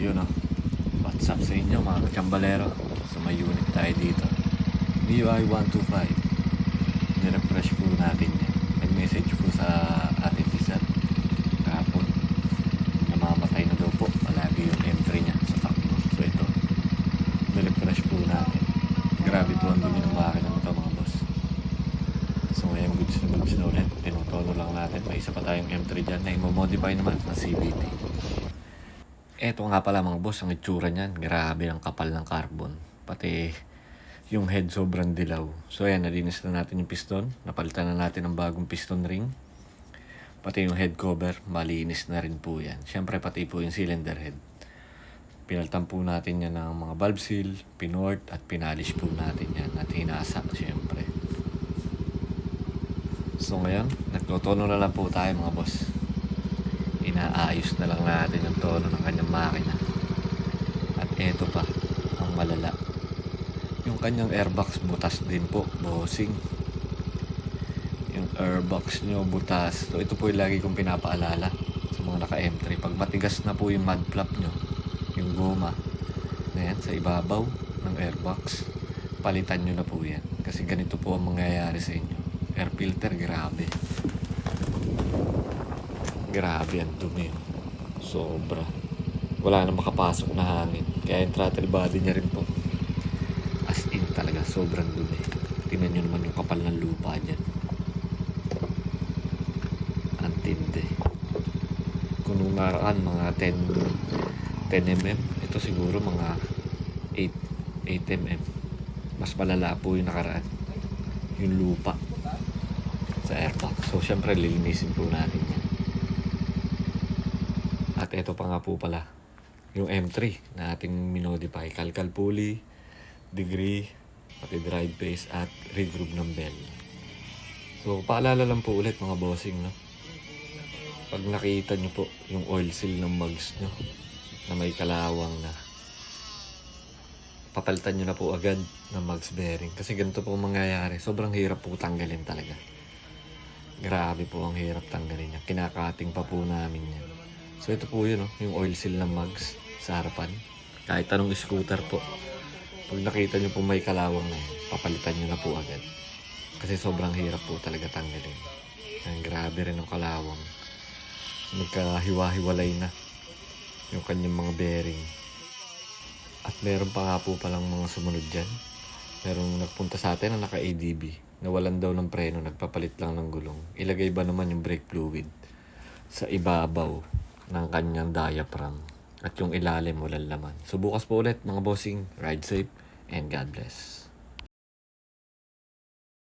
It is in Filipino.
yun oh. What's up sa inyo mga kachambalero? So may unit tayo dito. MIUI 125. Nirefresh po natin yan. Nag-message po sa ating Rizal. Kahapon. Namamatay na daw po. Palagi yung M3 niya sa takbo. So ito. Nirefresh po natin. Grabe po ang dumi ng makina nito mga boss. So ngayon goods na goods na ulit. Tinutono lang natin. May isa pa tayong M3 dyan na imomodify naman na CVT. Eto nga pala mga boss, ang itsura niyan. Grabe ang kapal ng carbon. Pati yung head sobrang dilaw. So ayan, nalinis na natin yung piston. Napalitan na natin ng bagong piston ring. Pati yung head cover, malinis na rin po yan. Siyempre pati po yung cylinder head. Pinaltan po natin yan ng mga valve seal, pinort at pinalish po natin yan at hinasa siyempre. So ngayon, nagtotono na lang po tayo mga boss inaayos na lang natin yung tono ng kanyang makina. At eto pa, ang malala. Yung kanyang airbox butas din po, bossing. Yung airbox nyo butas. So ito po yung lagi kong pinapaalala sa mga naka M3. Pag matigas na po yung mud flap nyo, yung goma, na yan, sa ibabaw ng airbox, palitan nyo na po yan. Kasi ganito po ang mangyayari sa inyo. Air filter, grabe. Grabe ang dumi. Sobra. Wala na makapasok na hangin. Kaya yung throttle body niya rin po. As in talaga, sobrang dumi. Tingnan nyo naman yung kapal ng lupa dyan. Ang tindi. Kung nung mga 10, 10 mm, ito siguro mga 8, 8 mm. Mas malala po yung nakaraan. Yung lupa sa airbox. So, syempre, lilinisin po natin yan. At ito pa nga po pala, yung M3 na ating minodify. Kalkal pulley, degree, pati drive base at regroove ng bell. So, paalala lang po ulit mga bossing, no? Pag nakita nyo po yung oil seal ng mugs nyo na may kalawang na papalitan nyo na po agad ng mugs bearing. Kasi ganito po ang mangyayari. Sobrang hirap po tanggalin talaga. Grabe po ang hirap tanggalin niya. Kinakating pa po namin yan. So ito po yun, oh, yung oil seal ng mugs sa harapan. Kahit anong scooter po. Pag nakita nyo po may kalawang na yan, papalitan nyo na po agad. Kasi sobrang hirap po talaga tanggalin. Ang grabe rin ang kalawang. Nagkahiwa-hiwalay na yung kanyang mga bearing. At meron pa nga po palang mga sumunod dyan. Merong nagpunta sa atin na naka-ADB. Nawalan daw ng preno, nagpapalit lang ng gulong. Ilagay ba naman yung brake fluid sa ibabaw ng kanyang diaphragm at yung ilalim walang laman. So bukas po ulit mga bossing, ride safe and God bless.